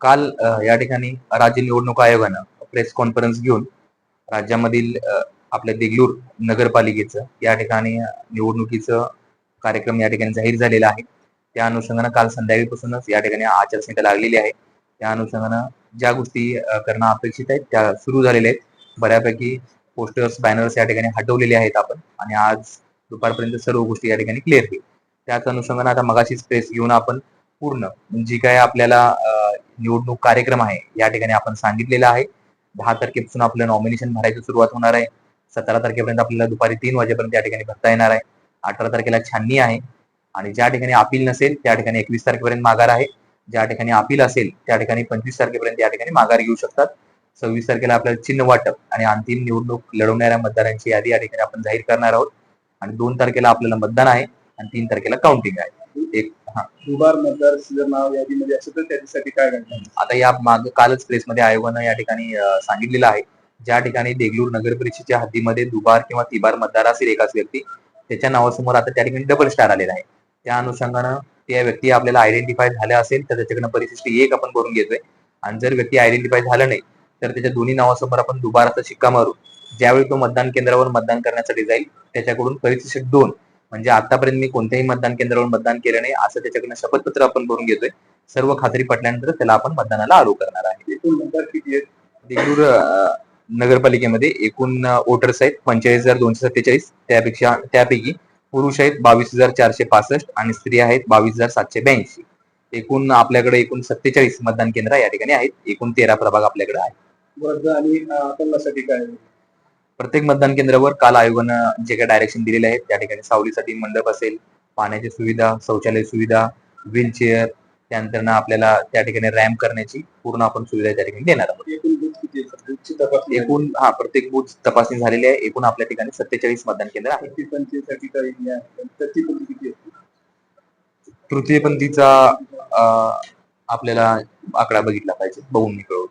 काल या ठिकाणी राज्य निवडणूक आयोगानं प्रेस कॉन्फरन्स घेऊन राज्यामधील आपल्या देगलूर नगरपालिकेचं या ठिकाणी निवडणुकीचं कार्यक्रम या ठिकाणी जाहीर झालेला आहे. त्या अनुषंगानं काल संध्याकाळीपासूनच या ठिकाणी आचारसंहिता लागलेली आहे. त्या अनुषंगानं ज्या गोष्टी करणं अपेक्षित आहेत त्या सुरू झालेल्या आहेत. बऱ्यापैकी पोस्टर्स बॅनर्स या ठिकाणी हटवलेले आहेत आपण आणि आज दुपारपर्यंत सर्व गोष्टी या ठिकाणी क्लिअर होईल त्याच अनुषंगानं आता मगाशीच प्रेस घेऊन आपण पूर्ण म्हणजे जी काय आपल्याला निवडणूक कार्यक्रम आहे. या ठिकाणी आपण सांगितलेला आहे. दहा तारखेपासून आपलं नॉमिनेशन भरायची सुरुवात होणार आहे. सतरा तारखेपर्यंत आपल्याला दुपारी तीन वाजेपर्यंत या ठिकाणी भरता येणार आहे. अठरा तारखेला छाननी आहे. आणि ज्या ठिकाणी अपील नसेल त्या ठिकाणी एकवीस तारखेपर्यंत माघार आहे. ज्या ठिकाणी अपील असेल त्या ठिकाणी पंचवीस तारखेपर्यंत या ठिकाणी माघार घेऊ शकतात. सव्वीस तारखेला आपल्याला चिन्ह वाटप आणि अंतिम निवडणूक लढवणाऱ्या मतदारांची यादी या ठिकाणी आपण जाहीर करणार आहोत. आणि दोन तारखेला आपल्याला मतदान आहे आणि तीन तारखेला काउंटिंग आहे. एक दुबार मतदार जर नाव यादीमध्ये असेल तर त्याच्यासाठी काय घडणार आता या माग कालच प्रेसमध्ये आयोगानं या ठिकाणी सांगितलेलं आहे. ज्या ठिकाणी देगलूर नगर परिषदेच्या हद्दीमध्ये दुबार किंवा तिबार मतदार असेल एकाच व्यक्ती त्याच्या नावासमोर आता त्या ठिकाणी डबल स्टार आलेला आहे. त्या अनुषंगानं त्या व्यक्ती आपल्याला आयडेंटिफाय झाल्या असेल तर त्याच्याकडनं परिशिष्टी एक आपण करून घेतोय. आणि जर व्यक्ती आयडेंटिफाय झालं नाही तर त्याच्या दोन्ही नावासमोर आपण दुबाराचा शिक्का मारू. ज्यावेळी तो मतदान केंद्रावर मतदान करण्यासाठी जाईल त्याच्याकडून परिशिष्ट दोन म्हणजे आतापर्यंत मी कोणत्याही मतदान केंद्रावर मतदान केलं नाही असं त्याच्याकडनं शपथपत्र आपण करून घेतोय. सर्व खात्री पटल्यानंतर त्याला आपण मतदानाला आरो करणार आहे. देगलूर नगरपालिकेमध्ये एकूण वोटर्स आहेत पंचेचाळीस हजार दोनशे सत्तेचाळीस. त्यापेक्षा त्यापैकी पुरुष आहेत बावीस हजार चारशे पासष्ट आणि स्त्री आहेत बावीस हजार सातशे ब्याऐंशी. एकूण आपल्याकडे एकूण सत्तेचाळीस मतदान केंद्र या ठिकाणी आहेत. एकूण तेरा प्रभाग आपल्याकडे आहेत. वर्ध आणि काय? प्रत्येक मतदान केंद्रावर काल आयोगानं जे काही डायरेक्शन दिलेले आहेत त्या ठिकाणी सावलीसाठी मंडप असेल पाण्याची सुविधा शौचालय सुविधा व्हीलचेअर त्यानंतर आपल्याला त्या ठिकाणी रॅम्प करण्याची पूर्ण आपण सुविधा त्या ठिकाणी देणार आहोत. एकूण हा प्रत्येक बूथ तपासणी झालेली आहे. एकूण आपल्या ठिकाणी सत्तेचाळीस मतदान केंद्र आहे. तृतीयपंथीचा आपल्याला आकडा बघितला पाहिजे बघून मी कळवतो.